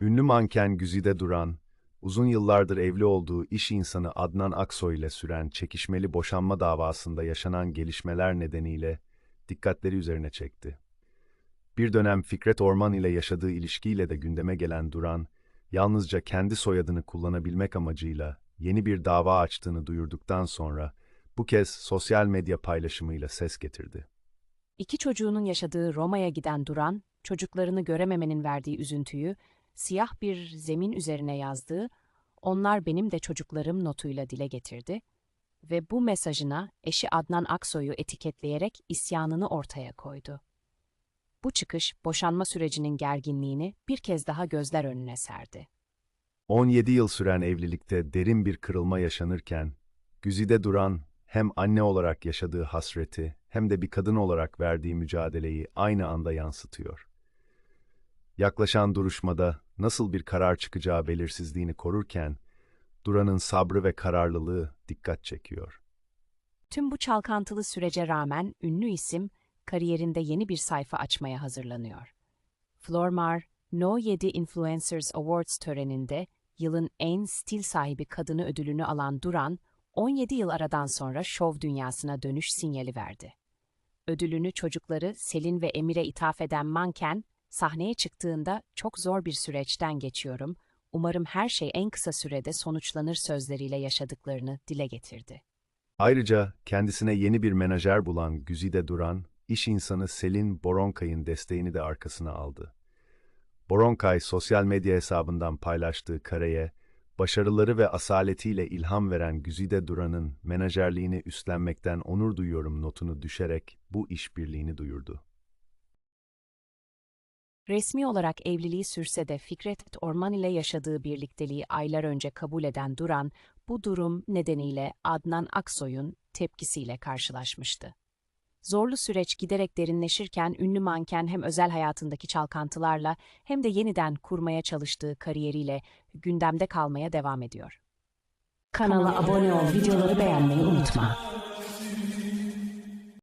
Ünlü manken Güzide Duran, uzun yıllardır evli olduğu iş insanı Adnan Aksoy ile süren çekişmeli boşanma davasında yaşanan gelişmeler nedeniyle dikkatleri üzerine çekti. Bir dönem Fikret Orman ile yaşadığı ilişkiyle de gündeme gelen Duran, yalnızca kendi soyadını kullanabilmek amacıyla yeni bir dava açtığını duyurduktan sonra bu kez sosyal medya paylaşımıyla ses getirdi. İki çocuğunun yaşadığı Roma'ya giden Duran, çocuklarını görememenin verdiği üzüntüyü siyah bir zemin üzerine yazdığı "Onlar benim de çocuklarım" notuyla dile getirdi ve bu mesajına eşi Adnan Aksoy'u etiketleyerek isyanını ortaya koydu. Bu çıkış boşanma sürecinin gerginliğini bir kez daha gözler önüne serdi. 17 yıl süren evlilikte derin bir kırılma yaşanırken, Güzide Duran hem anne olarak yaşadığı hasreti hem de bir kadın olarak verdiği mücadeleyi aynı anda yansıtıyor. Yaklaşan duruşmada nasıl bir karar çıkacağı belirsizliğini korurken, Duran'ın sabrı ve kararlılığı dikkat çekiyor. Tüm bu çalkantılı sürece rağmen ünlü isim kariyerinde yeni bir sayfa açmaya hazırlanıyor. Flormar, No 7 Influencers Awards töreninde yılın en stil sahibi kadını ödülünü alan Duran, 17 yıl aradan sonra şov dünyasına dönüş sinyali verdi. Ödülünü çocukları Selin ve Emir'e ithaf eden manken, sahneye çıktığında çok zor bir süreçten geçiyorum, umarım her şey en kısa sürede sonuçlanır sözleriyle yaşadıklarını dile getirdi. Ayrıca kendisine yeni bir menajer bulan Güzide Duran, iş insanı Selin Boronkay'ın desteğini de arkasına aldı. Boronkay sosyal medya hesabından paylaştığı kareye, başarıları ve asaletiyle ilham veren Güzide Duran'ın menajerliğini üstlenmekten onur duyuyorum notunu düşerek bu işbirliğini duyurdu. Resmi olarak evliliği sürse de Fikret Orman ile yaşadığı birlikteliği aylar önce kabul eden Duran, bu durum nedeniyle Adnan Aksoy'un tepkisiyle karşılaşmıştı. Zorlu süreç giderek derinleşirken ünlü manken hem özel hayatındaki çalkantılarla hem de yeniden kurmaya çalıştığı kariyeriyle gündemde kalmaya devam ediyor. Kanala abone ol, videoları beğenmeyi unutma.